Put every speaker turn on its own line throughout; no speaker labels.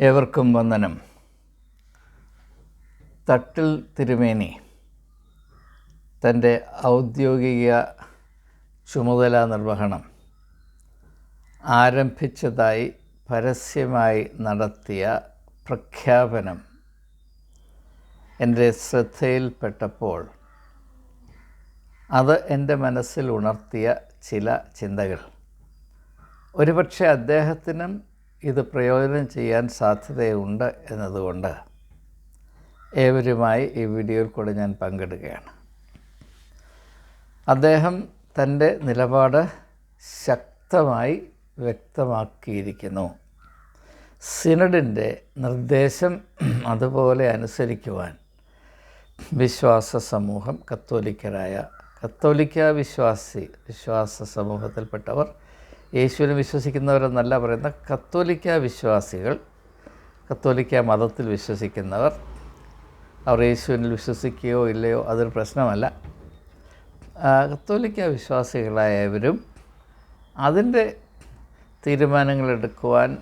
ഏവർക്കും വന്ദനം. തട്ടിൽ തിരുമേനി തന്റെ ഔദ്യോഗിക ചുമതല നിർവഹണം ആരംഭിച്ചതായി പരസ്യമായി നടത്തിയ പ്രഖ്യാപനം എന്റെ ശ്രദ്ധയിൽപ്പെട്ടപ്പോൾ അത് എന്റെ മനസ്സിൽ ഉണർത്തിയ ചില ചിന്തകൾ. ഒരുപക്ഷെ അദ്ദേഹത്തിനും ഇത് പ്രയോജനം ചെയ്യാൻ സാധ്യതയുണ്ട് എന്നതുകൊണ്ട് ഏവരുമായി ഈ വീഡിയോയിൽ കൂടെ ഞാൻ പങ്കെടുക്കുകയാണ് അദ്ദേഹം തന്റെ നിലപാട് ശക്തമായി വ്യക്തമാക്കിയിരിക്കുന്നു. സിനഡിന്റെ നിർദ്ദേശം അതുപോലെ അനുസരിക്കുവാൻ വിശ്വാസ സമൂഹം കത്തോലിക്കരായ കത്തോലിക്ക വിശ്വാസി വിശ്വാസ സമൂഹത്തിൽപ്പെട്ടവർ യേശുവിനെ വിശ്വസിക്കുന്നവരെന്നല്ല പറയുന്ന കത്തോലിക്ക വിശ്വാസികൾ കത്തോലിക്ക മതത്തിൽ വിശ്വസിക്കുന്നവർ അവർ യേശുവിനിൽ വിശ്വസിക്കുകയോ ഇല്ലയോ അതൊരു പ്രശ്നമല്ല. കത്തോലിക്ക വിശ്വാസികളായവരും അതിന്റെ തീരുമാനങ്ങളെടുക്കുവാൻ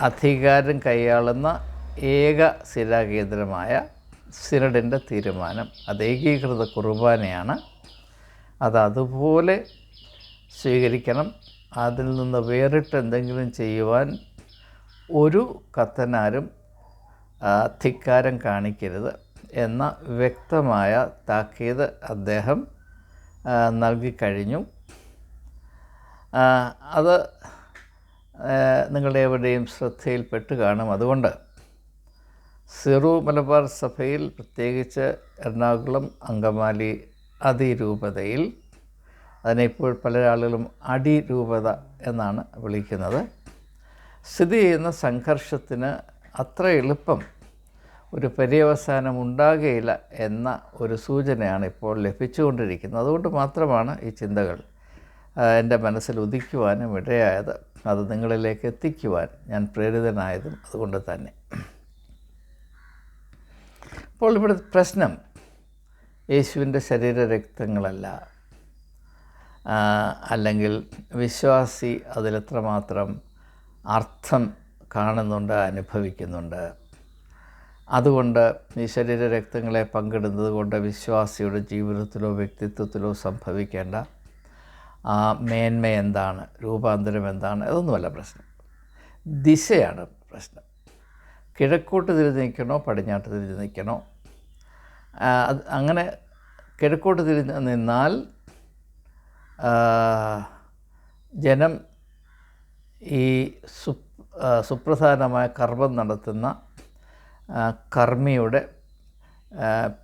അധികാരം കൈയാളുന്ന ഏക സ്ഥിരാകേന്ദ്രമായ സിനഡിന്റെ തീരുമാനം അത് ഏകീകൃത കുർബാനയാണ്. അത് അതുപോലെ സ്വീകരിക്കണം. അതിൽ നിന്ന് വേറിട്ട് എന്തെങ്കിലും ചെയ്യുവാൻ ഒരു കത്തനാരും ധിക്കാരം കാണിക്കരുത് എന്ന വ്യക്തമായ താക്കീത് അദ്ദേഹം നൽകിക്കഴിഞ്ഞു അത് നിങ്ങളുടെ എവിടെയും ശ്രദ്ധയിൽപ്പെട്ട് കാണും. അതുകൊണ്ട് സിറു മലബാർ സഭയിൽ പ്രത്യേകിച്ച് എറണാകുളം അങ്കമാലി അതിരൂപതയിൽ അതിനെ ഇപ്പോൾ പല ആളുകളും അടിരൂപത എന്നാണ് വിളിക്കുന്നത്. സ്ഥിതി ചെയ്യുന്ന സംഘർഷത്തിന് അത്ര എളുപ്പം ഒരു പര്യവസാനം ഉണ്ടാകുകയില്ല എന്ന ഒരു സൂചനയാണ് ഇപ്പോൾ ലഭിച്ചുകൊണ്ടിരിക്കുന്നത്. അതുകൊണ്ട് മാത്രമാണ് ഈ ചിന്തകൾ എന്റെ മനസ്സിൽ ഉദിക്കുവാനും ഇടയായത്. അത് നിങ്ങളിലേക്ക് എത്തിക്കുവാൻ ഞാൻ പ്രേരിതനായതും അതുകൊണ്ട് തന്നെ. അപ്പോൾ ഇവിടെ പ്രശ്നം യേശുവിന്റെ ശരീരരക്തങ്ങളല്ല. അല്ലെങ്കിൽ വിശ്വാസി അതിലെത്രമാത്രം അർത്ഥം കാണുന്നുണ്ട് അനുഭവിക്കുന്നുണ്ട്. അതുകൊണ്ട് ഈ ശരീരരക്തങ്ങളെ പങ്കിടുന്നത് കൊണ്ട് വിശ്വാസിയുടെ ജീവിതത്തിലോ വ്യക്തിത്വത്തിലോ സംഭവിക്കേണ്ട ആ മേന്മ എന്താണ് രൂപാന്തരം എന്താണ് അതൊന്നുമല്ല പ്രശ്നം. ദിശയാണ് പ്രശ്നം. കിഴക്കോട്ട് തിരിഞ്ഞ് നിൽക്കണോ? പടിഞ്ഞാട്ട് തിരിഞ്ഞ് നിൽക്കണോ അങ്ങനെ കിഴക്കോട്ട് തിരിഞ്ഞ് നിന്നാൽ ജനം ഈ സു സുപ്രധാനമായ കർമ്മം നടത്തുന്ന കർമ്മിയുടെ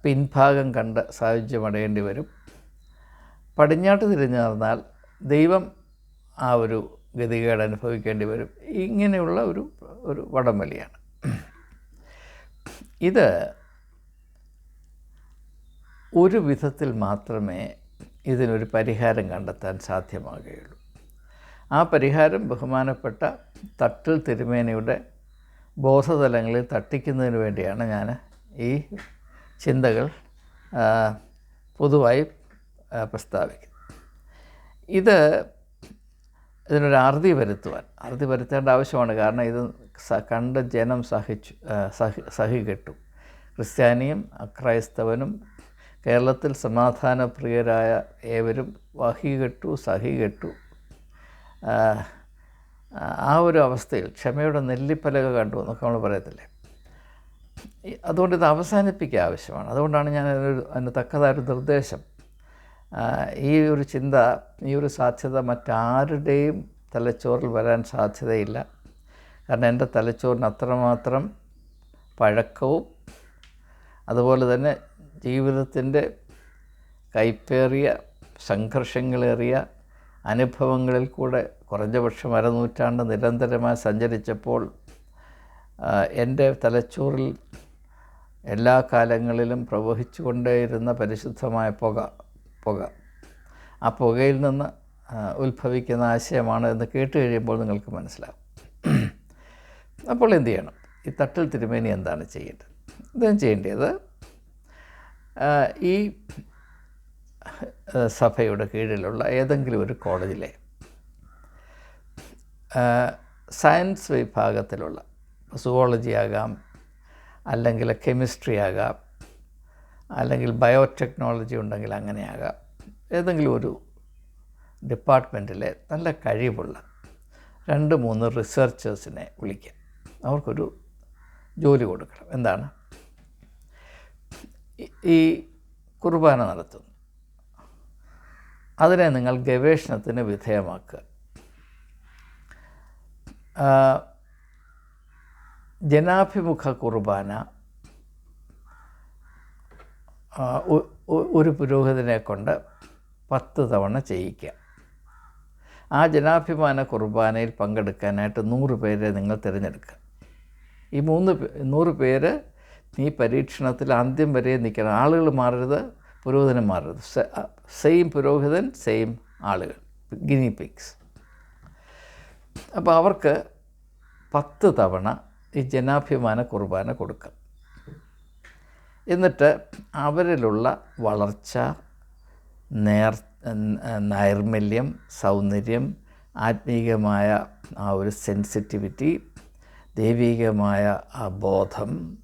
പിൻഭാഗം കണ്ട് സായുജ്യമടയേണ്ടി വരും. പടിഞ്ഞാട്ട് തിരിഞ്ഞു നടന്നാൽ ദൈവം ആ ഒരു ഗതികേട് അനുഭവിക്കേണ്ടി വരും. ഇങ്ങനെയുള്ള ഒരു ഒരു വടംവലിയാണ്. ഇത് ഒരു വിധത്തിൽ മാത്രമേ ഇതിനൊരു പരിഹാരം കണ്ടെത്താൻ സാധ്യമാകുകയുള്ളൂ. ആ പരിഹാരം ബഹുമാനപ്പെട്ട തട്ടിൽ തിരുമേനയുടെ ബോധതലങ്ങളിൽ തട്ടിക്കുന്നതിന് വേണ്ടിയാണ് ഞാൻ ഈ ചിന്തകൾ പൊതുവായി പ്രസ്താവിക്കുന്നത്. ഇത് ഇതിനൊരു അറുതി വരുത്തുവാൻ അറുതി വരുത്തേണ്ട ആവശ്യമാണ്. കാരണം ഇത് കണ്ട ജനം സഹിച്ചു സഹി സഹി സഹികെട്ടു. ക്രിസ്ത്യാനിയും അക്രൈസ്തവനും കേരളത്തിൽ സമാധാനപ്രിയരായ ഏവരും വഹികെട്ടു സഹികെട്ടു കെട്ടു. ആ ഒരു അവസ്ഥയിൽ ക്ഷമയുടെ നെല്ലിപ്പലക കണ്ടു എന്നൊക്കെ നമ്മൾ പറയത്തില്ലേ? അതുകൊണ്ട് ഇത് അവസാനിപ്പിക്കുക ആവശ്യമാണ്. അതുകൊണ്ടാണ് ഞാൻ അതിനൊരു അതിന് തക്കതായൊരു നിർദ്ദേശം. ഈ ഒരു ചിന്ത ഈ ഒരു സാധ്യത മറ്റാരുടെയും തലച്ചോറിൽ വരാൻ സാധ്യതയില്ല. കാരണം എന്റെ തലച്ചോറിന് അത്രമാത്രം പഴക്കവും അതുപോലെ തന്നെ ജീവിതത്തിന്റെ കൈപ്പേറിയ സംഘർഷങ്ങളേറിയ അനുഭവങ്ങളിൽ കൂടെ കുറഞ്ഞപക്ഷം അരനൂറ്റാണ്ട് നിരന്തരമായി സഞ്ചരിച്ചപ്പോൾ എന്റെ തലച്ചോറിൽ എല്ലാ കാലങ്ങളിലും പ്രവഹിച്ചു കൊണ്ടേയിരുന്ന പരിശുദ്ധമായ പുക പുക. ആ പുകയിൽ നിന്ന് ഉത്ഭവിക്കുന്ന ആശയമാണ് എന്ന് കേട്ട് കഴിയുമ്പോൾ നിങ്ങൾക്ക് മനസ്സിലാവും. അപ്പോൾ എന്ത് ചെയ്യണം? ഈ തട്ടിൽ തിരുമേനി എന്താണ് ചെയ്യേണ്ടത്? ഇതും ചെയ്യേണ്ടത്. ഈ സഭയുടെ കീഴിലുള്ള ഏതെങ്കിലും ഒരു കോളേജിലെ സയൻസ് വിഭാഗത്തിലുള്ള സുവോളജി ആകാം അല്ലെങ്കിൽ കെമിസ്ട്രി ആകാം അല്ലെങ്കിൽ ബയോടെക്നോളജി ഉണ്ടെങ്കിൽ അങ്ങനെയാകാം ഏതെങ്കിലും ഒരു ഡിപ്പാർട്ട്മെന്റിലെ നല്ല കഴിവുള്ള രണ്ട് മൂന്ന് റിസർച്ചേഴ്സിനെ വിളിക്കാം. അവർക്കൊരു ജോലി കൊടുക്കണം. എന്താണ്? ഈ- കുർബാന നടത്തുന്നു. അതിനെ നിങ്ങൾ ഗവേഷണത്തിന് വിധേയമാക്കുക. ജനാഭിമുഖ കുർബാന ഒരു പുരോഹിതനെ കൊണ്ട് പത്ത് തവണ ചെയ്യിക്കുക. ആ ജനാഭിമാന കുർബാനയിൽ പങ്കെടുക്കാനായിട്ട് നൂറ് പേരെ നിങ്ങൾ തിരഞ്ഞെടുക്കുക. ഈ മൂന്ന് നൂറ് പേര് ഈ പരീക്ഷണത്തിൽ ആദ്യം വരെ നിൽക്കണം. ആളുകൾ മാറരുത് പുരോഹിതനും മാറരുത്. സെയിം പുരോഹിതൻ സെയിം ആളുകൾ. ഗിനി പിക്സ് അപ്പോൾ അവർക്ക് പത്ത് തവണ ഈ ജനാഭിമാന കുർബാന കൊടുക്കാം. എന്നിട്ട് അവരിലുള്ള വളർച്ച നേർ നൈർമല്യം സൗന്ദര്യം ആത്മീകമായ ആ ഒരു സെൻസിറ്റിവിറ്റി ദൈവികമായ ആ ബോധം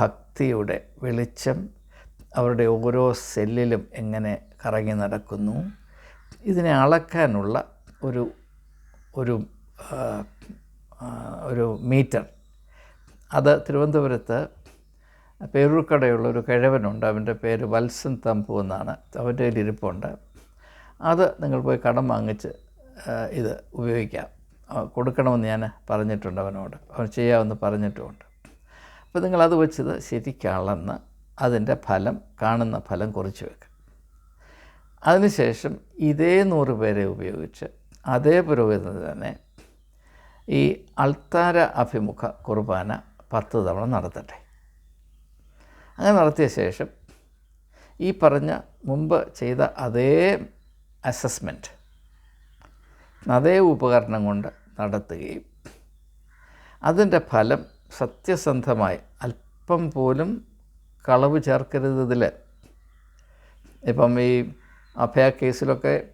ഭക്തിയുടെ വെളിച്ചം അവരുടെ ഓരോ സെല്ലിലും എങ്ങനെ കറങ്ങി നടക്കുന്നു. ഇതിനെ അളക്കാനുള്ള ഒരു ഒരു ഒരു മീറ്റർ. അത് തിരുവനന്തപുരത്ത് പേരൂർക്കടയുള്ള ഒരു കിഴവനുണ്ട്. അവന്റെ പേര് വത്സൻ തമ്പു എന്നാണ്. അവന്റെ കയ്യിൽ ഇരിപ്പുണ്ട്. അത് നിങ്ങൾ പോയി കടം വാങ്ങിച്ച് ഇത് ഉപയോഗിക്കാം. കൊടുക്കണമെന്ന് ഞാൻ പറഞ്ഞിട്ടുണ്ട് അവനോട്. അവൻ ചെയ്യാമെന്ന് പറഞ്ഞിട്ടുമുണ്ട്. അപ്പോൾ നിങ്ങളത് വെച്ചത് ശരിക്കളന്ന് അതിന്റെ ഫലം കാണുന്ന ഫലം കുറിച്ച് വെക്കുക അതിനുശേഷം ഇതേ നൂറ് പേരെ ഉപയോഗിച്ച് അതേ പുരോഹിതന് തന്നെ ഈ അൾത്താര അഭിമുഖ കുർബാന പത്ത് തവണ നടത്തട്ടെ. അങ്ങനെ നടത്തിയ ശേഷം ഈ പറഞ്ഞ മുമ്പ് ചെയ്ത അതേ അസസ്മെന്റ് അതേ ഉപകരണം കൊണ്ട് നടത്തുകയും അതിന്റെ ഫലം സത്യസന്ധമായി അല്പം പോലും കളവ് ചേർക്കരുത് ഇതിൽ ഇപ്പം ഈ അഭയ കേസിലൊക്കെ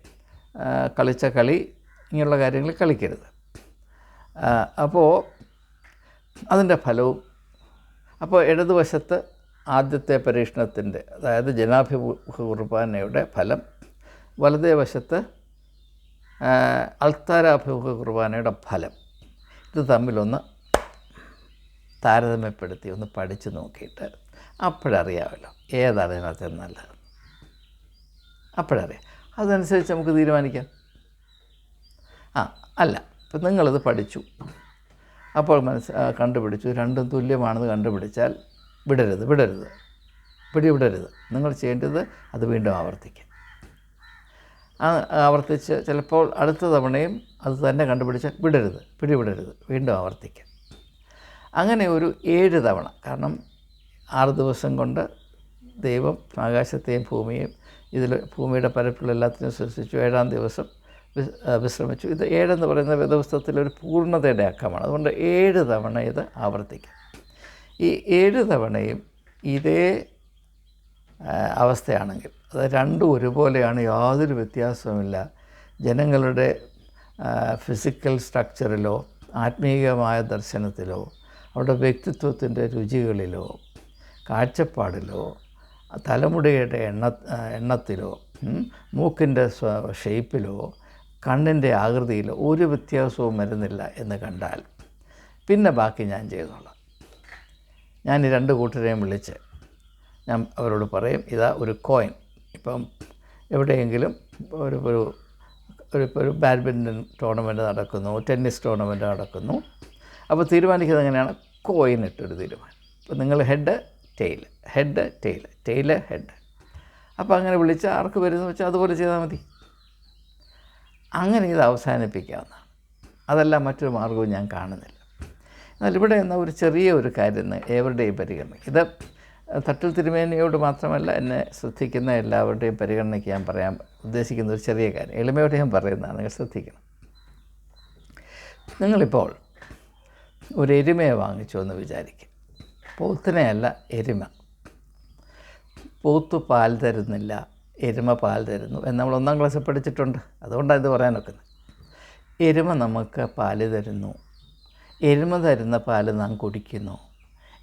കളിച്ച കളി ഇങ്ങനെയുള്ള കാര്യങ്ങൾ കളിക്കരുത്. അപ്പോൾ അതിന്റെ ഫലവും അപ്പോൾ ഇടതുവശത്ത് ആദ്യത്തെ പരീക്ഷണത്തിന്റെ അതായത് ജനാഭിമുഖ കുർബാനയുടെ ഫലം വലതേ വശത്ത് അൾത്താരാഭിമുഖ കുർബാനയുടെ ഫലം ഇത് തമ്മിലൊന്ന് താരതമ്യപ്പെടുത്തി ഒന്ന് പഠിച്ചു നോക്കിയിട്ട് അപ്പോഴറിയാമല്ലോ. ഏതാണ് ഇതിനകത്ത് നല്ലത്? അപ്പോഴറിയാം. അതനുസരിച്ച് നമുക്ക് തീരുമാനിക്കാം. ആ അല്ല ഇപ്പം നിങ്ങളിത് പഠിച്ചു. അപ്പോൾ മനസ്സ് കണ്ടുപിടിച്ചു. രണ്ടും തുല്യമാണെന്ന് കണ്ടുപിടിച്ചാൽ വിടരുത് വിടരുത്. പിടിവിടരുത്. നിങ്ങൾ ചെയ്യേണ്ടത് അത് വീണ്ടും ആവർത്തിക്കുക ആവർത്തിച്ച് ചിലപ്പോൾ അടുത്ത തവണയും അത് തന്നെ കണ്ടുപിടിച്ചാൽ വിടരുത് പിടിവിടരുത്. വീണ്ടും ആവർത്തിക്കുക അങ്ങനെ ഒരു ഏഴ് തവണ. കാരണം ആറ് ദിവസം കൊണ്ട് ദൈവം ആകാശത്തെയും ഭൂമിയെയും ഇതിൽ ഭൂമിയുടെ പരപ്പിലുള്ള എല്ലാത്തിനും സൃഷ്ടിച്ചു ഏഴാം ദിവസം വിശ്രമിച്ചു. ഇത് ഏഴെന്ന് പറയുന്ന വേദപുസ്തകത്തിലെ ഒരു പൂർണതയുടെ അക്കമാണ്. അതുകൊണ്ട് ഏഴ് തവണ ഇത് ആവർത്തിക്കാം. ഈ ഏഴ് തവണയും ഇതേ അവസ്ഥയാണെങ്കിൽ അത് രണ്ടും ഒരുപോലെയാണ് യാതൊരു വ്യത്യാസവുമില്ല. ജനങ്ങളുടെ ഫിസിക്കൽ സ്ട്രക്ചറിലോ ആത്മീയമായ ദർശനത്തിലോ അവരുടെ വ്യക്തിത്വത്തിന്റെ രുചികളിലോ കാഴ്ചപ്പാടിലോ തലമുടിയുടെ എണ്ണ എണ്ണത്തിലോ മൂക്കിന്റെ ഷേപ്പിലോ കണ്ണിന്റെ ആകൃതിയിലോ ഒരു വ്യത്യാസവും വരുന്നില്ല എന്ന് കണ്ടാൽ പിന്നെ ബാക്കി ഞാൻ ചെയ്തോളാം. ഞാൻ ഈ രണ്ട് കൂട്ടരെയും വിളിച്ച് ഞാൻ അവരോട് പറയും ഇതാ ഒരു കോയിൻ. ഇപ്പം എവിടെയെങ്കിലും ഒരു ഒരു ഒരു ബാഡ്മിന്റൺ ടൂർണമെന്റ് നടക്കുന്നു ടെന്നീസ് ടൂർണമെന്റ് നടക്കുന്നു അപ്പോൾ തീരുമാനിക്കുന്നത് എങ്ങനെയാണ്? കോയിൻ ഇട്ടൊരു തീരുമാനം. അപ്പോൾ നിങ്ങൾ head tail head tail tail head അപ്പോൾ അങ്ങനെ വിളിച്ച് ആർക്ക് വരുന്നു വെച്ചാൽ അതുപോലെ ചെയ്താൽ മതി. അങ്ങനെ ഇത് അവസാനിപ്പിക്കാവുന്നതാണ്. അതല്ല മറ്റൊരു മാർഗവും ഞാൻ കാണുന്നില്ല. എന്നാൽ ഇവിടെ എന്ന ഒരു ചെറിയ ഒരു കാര്യം ഏവരുടെയും പരിഗണന ഇത് തട്ടിൽ തിരുമേനിയോട് മാത്രമല്ല എന്നെ ശ്രദ്ധിക്കുന്ന എല്ലാവരുടെയും പരിഗണനയ്ക്ക് ഞാൻ പറയാൻ ഉദ്ദേശിക്കുന്ന ഒരു ചെറിയ കാര്യം. എളിമയോടെ ഞാൻ പറയുന്നതാണ് നിങ്ങൾ ശ്രദ്ധിക്കണം. നിങ്ങളിപ്പോൾ ഒരു എരുമയെ വാങ്ങിച്ചു എന്ന് വിചാരിക്കും പോത്തിനെയല്ല എരുമ. പോത്ത് പാൽ തരുന്നില്ല എരുമ പാൽ തരുന്നു. എന്ന് നമ്മൾ ഒന്നാം ക്ലാസ്സിൽ പഠിച്ചിട്ടുണ്ട്. അതുകൊണ്ടാണ് ഇത് പറയാൻ ഒക്കുന്നത് എരുമ നമുക്ക് പാൽ തരുന്നു. എരുമ തരുന്ന പാൽ നാം കുടിക്കുന്നു.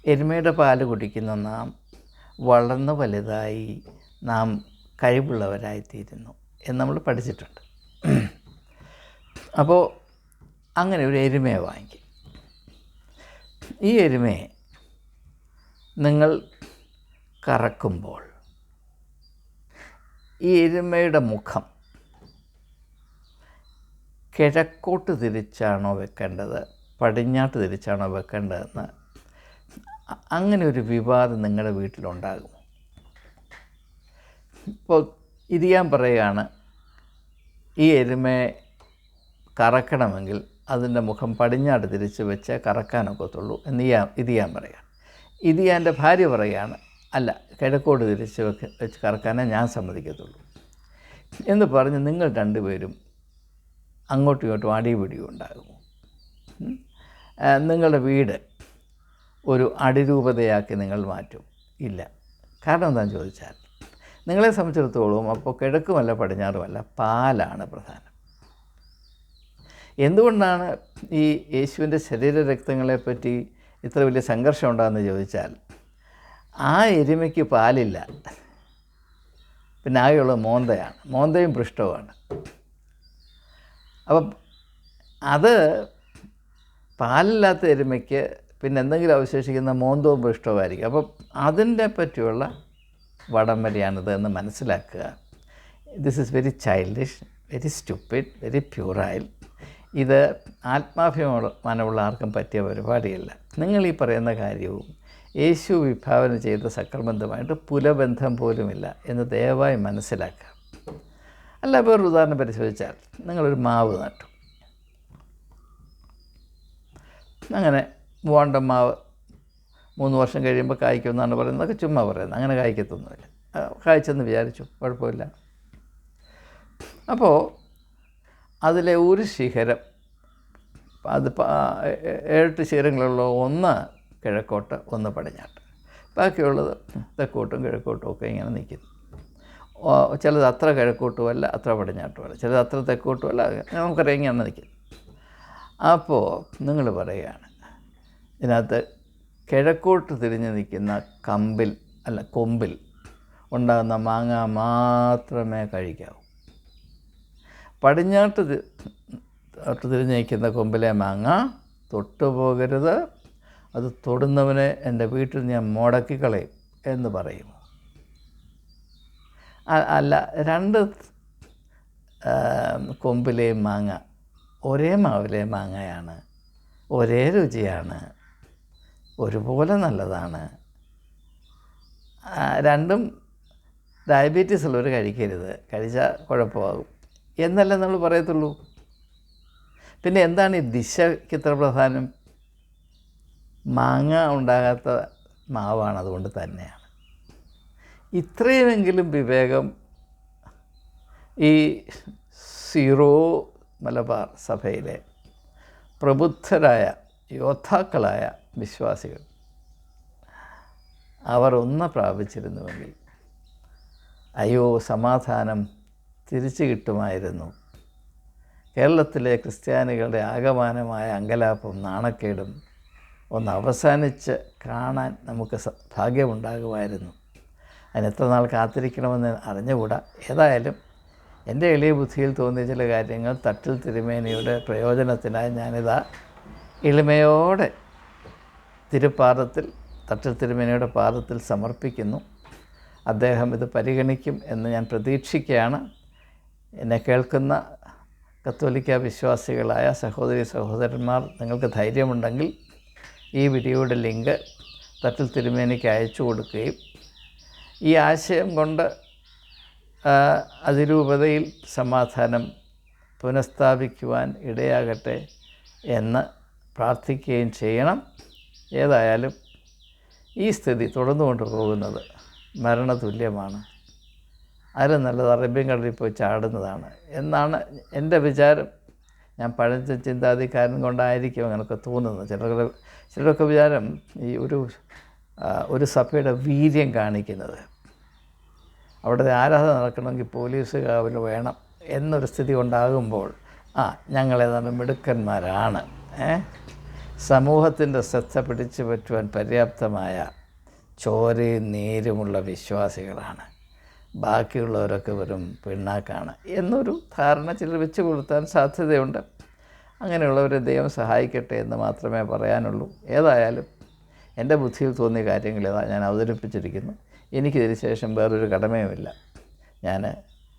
എരുമയുടെ പാൽ കുടിക്കുന്ന നാം വളർന്ന് വലുതായി നാം കഴിവുള്ളവരായിത്തീരുന്നു എന്ന് നമ്മൾ പഠിച്ചിട്ടുണ്ട്. അപ്പോൾ അങ്ങനെ ഒരു എരുമയെ വാങ്ങിക്കും ഈ എരുമയെ നിങ്ങൾ കറക്കുമ്പോൾ ഈ എരുമയുടെ മുഖം കിഴക്കോട്ട് തിരിച്ചാണോ വെക്കേണ്ടത്? പടിഞ്ഞാട്ട് തിരിച്ചാണോ വെക്കേണ്ടതെന്ന് അങ്ങനെ ഒരു വിവാദം നിങ്ങളുടെ വീട്ടിലുണ്ടാകും. ഇപ്പോൾ ഇത് ഞാൻ പറയുകയാണ് ഈ എരുമയെ കറക്കണമെങ്കിൽ അതിന്റെ മുഖം പടിഞ്ഞാട്ട് തിരിച്ച് വെച്ച് കറക്കാനൊക്കത്തുള്ളൂ എന്ന് ഇയാ ഇത് ഞാൻ പറയാം. ഇത് എന്റെ ഭാര്യ പറയുകയാണ് അല്ല കിഴക്കോട്ട് തിരിച്ച് വെക്ക് വെച്ച് കറക്കാനേ ഞാൻ സമ്മതിക്കത്തുള്ളൂ. എന്ന് പറഞ്ഞ് നിങ്ങൾ രണ്ടുപേരും അങ്ങോട്ടും ഇങ്ങോട്ടും അടിപിടിയും ഉണ്ടാകും. നിങ്ങളുടെ വീട് ഒരു അടിരൂപതയാക്കി നിങ്ങൾ മാറ്റും. ഇല്ല. കാരണം എന്താണെന്ന് ചോദിച്ചാൽ നിങ്ങളെ സംബന്ധിച്ചിടത്തോളം അപ്പോൾ കിഴക്കുമല്ല പടിഞ്ഞാറുമല്ല പാലാണ് പ്രധാനം. എന്തുകൊണ്ടാണ് ഈ യേശുവിന്റെ ശരീരരക്തങ്ങളെപ്പറ്റി ഇത്ര വലിയ സംഘർഷം ഉണ്ടാകുന്നത് ചോദിച്ചാൽ ആ എരുമയ്ക്ക് പാലില്ല. പിന്നെ ആകെയുള്ള മോന്തയാണ്. മോന്തയും പൃഷ്ഠവുമാണ്. അപ്പം അത് പാലില്ലാത്ത എരുമയ്ക്ക് പിന്നെ എന്തെങ്കിലും അവശേഷിക്കുന്ന മോന്തവും പൃഷ്ഠവുമായിരിക്കും അപ്പം അതിനെ പറ്റിയുള്ള വടംവലിയാണിത് എന്ന് മനസ്സിലാക്കുക. This is very childish very stupid very പ്യൂറായിൽ ഇത് ആത്മാഭിമാനമുള്ള ആർക്കും പറ്റിയ പരിപാടിയല്ല. നിങ്ങൾ ഈ പറയുന്ന കാര്യവും യേശു വിഭാവനം ചെയ്ത സക്രബന്ധമായിട്ട് പുലബന്ധം പോലുമില്ല എന്ന് ദയവായി മനസ്സിലാക്കുക. അല്ല വേറൊരു ഉദാഹരണം പരിശോധിച്ചാൽ നിങ്ങളൊരു മാവ് നട്ടു. അങ്ങനെ വോണ്ട മാവ് മൂന്ന് വർഷം കഴിയുമ്പോൾ കായ്ക്കുമെന്നാണ് പറയുന്നത്. അതൊക്കെ ചുമ്മാ പറയുന്നത്. അങ്ങനെ കായ്ക്കത്തൊന്നുമില്ല. കായ്ച്ചെന്ന് വിചാരിച്ചു. കുഴപ്പമില്ല. അപ്പോൾ അതിലെ ഒരു ശിഖരം അത് ഏഴെട്ട് ശിഖരങ്ങളുള്ള ഒന്ന് കിഴക്കോട്ട് ഒന്ന് പടിഞ്ഞാട്ട്. ബാക്കിയുള്ളത് തെക്കോട്ടും കിഴക്കോട്ടും ഒക്കെ ഇങ്ങനെ നിൽക്കുന്നു. ചിലത് അത്ര കിഴക്കോട്ടുമല്ല അത്ര പടിഞ്ഞാട്ടുമല്ല ചിലത് അത്ര തെക്കോട്ടുമല്ല നമുക്കറിയാം ഇങ്ങനെ നിൽക്കുന്നു. അപ്പോൾ നിങ്ങൾ പറയുകയാണ് ഇതിനകത്ത് കിഴക്കോട്ട് തിരിഞ്ഞ് നിൽക്കുന്ന കമ്പിൽ അല്ല കൊമ്പിൽ ഉണ്ടാകുന്ന മാങ്ങ മാത്രമേ കഴിക്കാവൂ. പടിഞ്ഞാട്ട് തൊട്ട് ട്ട് തിരിഞ്ഞ് കൊമ്പിലെ മാങ്ങ തൊട്ടുപോകരുത് അത് തൊടുന്നവനെ എന്റെ വീട്ടിൽ ഞാൻ മുടക്കിക്കളയും എന്ന് പറയും. അല്ല രണ്ട് കൊമ്പിലെ മാങ്ങ ഒരേ മാവിലെ മാങ്ങയാണ്. ഒരേ രുചിയാണ്. ഒരുപോലെ നല്ലതാണ്. രണ്ടും ഡയബറ്റീസ് ഉള്ളവർ കഴിക്കരുത്. കഴിച്ചാൽ കുഴപ്പമാകും. എന്നല്ല നമ്മൾ പറയത്തുള്ളൂ? പിന്നെ എന്താണ് ഈ ദിശയ്ക്ക് ഇത്ര പ്രധാനം? മാങ്ങ ഉണ്ടാകാത്ത മാവാണ് അതുകൊണ്ട് തന്നെയാണ്. ഇത്രയുമെങ്കിലും വിവേകം ഈ സീറോ മലബാർ സഭയിലെ പ്രബുദ്ധരായ യോദ്ധാക്കളായ വിശ്വാസികൾ അവർ ഒന്ന് പ്രാപിച്ചിരുന്നുവെങ്കിൽ അയ്യോ സമാധാനം തിരിച്ചു കിട്ടുമായിരുന്നു. കേരളത്തിലെ ക്രിസ്ത്യാനികളുടെ ആകമാനമായ അങ്കലാപ്പും നാണക്കേടും ഒന്ന് അവസാനിച്ച് കാണാൻ നമുക്ക് ഭാഗ്യമുണ്ടാകുമായിരുന്നു. അതിന് എത്ര നാൾ കാത്തിരിക്കണമെന്ന് അറിഞ്ഞുകൂടാ. ഏതായാലും എന്റെ എളിയ ബുദ്ധിയിൽ തോന്നിയ ചില കാര്യങ്ങൾ തട്ടിൽ തിരുമേനിയുടെ പ്രയോജനത്തിനായി ഞാനിതാ എളിമയോടെ തിരുപ്പാദത്തിൽ തട്ടിൽ തിരുമേനിയുടെ പാദത്തിൽ സമർപ്പിക്കുന്നു. അദ്ദേഹം ഇത് പരിഗണിക്കും എന്ന് ഞാൻ പ്രതീക്ഷിക്കുകയാണ്. എന്നെ കേൾക്കുന്ന കത്തോലിക്ക വിശ്വാസികളായ സഹോദരി സഹോദരന്മാർ നിങ്ങൾക്ക് ധൈര്യമുണ്ടെങ്കിൽ ഈ വീഡിയോയുടെ ലിങ്ക് തട്ടിൽ തിരുമേനിക്ക് അയച്ചു കൊടുക്കുകയും ഈ ആശയം കൊണ്ട് അതിരൂപതയിൽ സമാധാനം പുനഃസ്ഥാപിക്കുവാൻ ഇടയാകട്ടെ എന്ന് പ്രാർത്ഥിക്കുകയും ചെയ്യണം. ഏതായാലും ഈ സ്ഥിതി തുടർന്നു കൊണ്ടുപോകുന്നത് മരണതുല്യമാണ്. അതിലും നല്ലത് അറേബ്യൻ കടലിൽ പോയി ചാടുന്നതാണ്. എന്നാണ് എന്റെ വിചാരം. ഞാൻ പഴഞ്ച ചിന്താധികാരൻ കൊണ്ടായിരിക്കും അങ്ങനെയൊക്കെ തോന്നുന്നത്. ചിലരുടെ ചിലരൊക്കെ വിചാരം ഈ ഒരു ഒരു സഭയുടെ വീര്യം കാണിക്കുന്നത്. അവിടെ ആരാധന നടക്കണമെങ്കിൽ പോലീസ് കാവൽ വേണം എന്നൊരു സ്ഥിതി ഉണ്ടാകുമ്പോൾ ആ ഞങ്ങളേതാണ് മിടുക്കന്മാരാണ്. ഏ? സമൂഹത്തിന്റെ ശ്രദ്ധ പിടിച്ചു പറ്റുവാൻ പര്യാപ്തമായ ചോരയും നേരുമുള്ള വിശ്വാസികളാണ്. ബാക്കിയുള്ളവരൊക്കെ വെറും പിണ്ണാക്കാണ് എന്നൊരു ധാരണ ചിലർ വെച്ച് കൊടുത്താൻ സാധ്യതയുണ്ട്. അങ്ങനെയുള്ളവരെ ദൈവം സഹായിക്കട്ടെ എന്ന് മാത്രമേ പറയാനുള്ളൂ. ഏതായാലും എന്റെ ബുദ്ധിയിൽ തോന്നിയ കാര്യങ്ങൾ ഞാൻ അവതരിപ്പിച്ചിരിക്കുന്നു. എനിക്കിതിന് ശേഷം വേറൊരു കടമയുമില്ല. ഞാൻ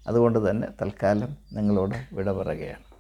അതുകൊണ്ട് തന്നെ തൽക്കാലം നിങ്ങളോട് വിട പറയുകയാണ്.